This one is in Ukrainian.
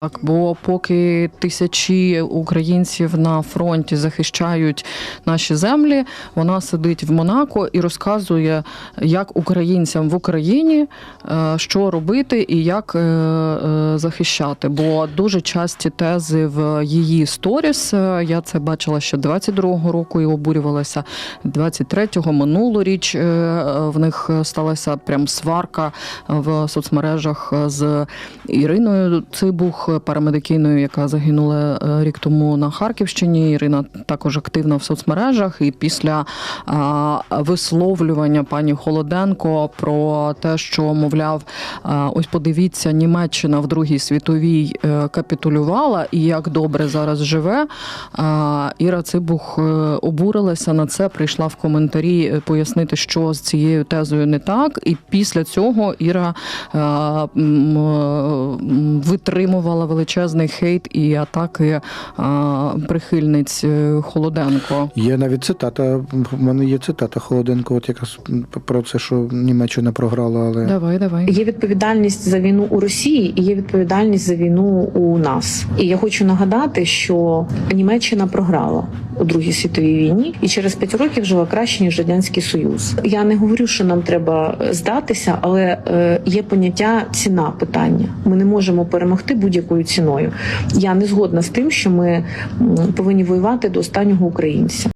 Так, бо поки тисячі українців на фронті захищають наші землі, вона сидить в Монако і розказує, як українцям в Україні е, що робити і як е, е, захищати. Бо дуже часті тези в її сторіс. Я це бачила ще 22-го року і обурювалася 23-го. Минулоріч в них сталася прям сварка в соцмережах з Іриною Цибух, парамедикиною, яка загинула е, рік тому на Харківщині. Ірина також активна в соцмережах. І після висловлювання пані Холоденко про те, що мовляв, ось подивіться, Німеччина в Другій світовій е, капітулювала, і як добре зараз живе. Іра Цибух е, обурилася на це, прийшла в коментарі пояснити, що з цією тезою не так. І після цього Іра е, е, величезний хейт і атаки е, прихильниць е, Холоденко. Є навіть цитата. В мене є цитата Холоденко, от якраз про це, що Німеччина програла, але Давай, давай. Є відповідальність за війну у Росії і є відповідальність за війну у нас. І я хочу нагадати, що Німеччина програла у Другій світовій війні і через п'ять років жила краще ніж радянський союз. Я не говорю, що нам треба здатися, але е, є поняття ціна питання. Ми не можемо перемогти будь-якою ціною. Я не згодна з тим, що ми повинні воювати до останнього українця.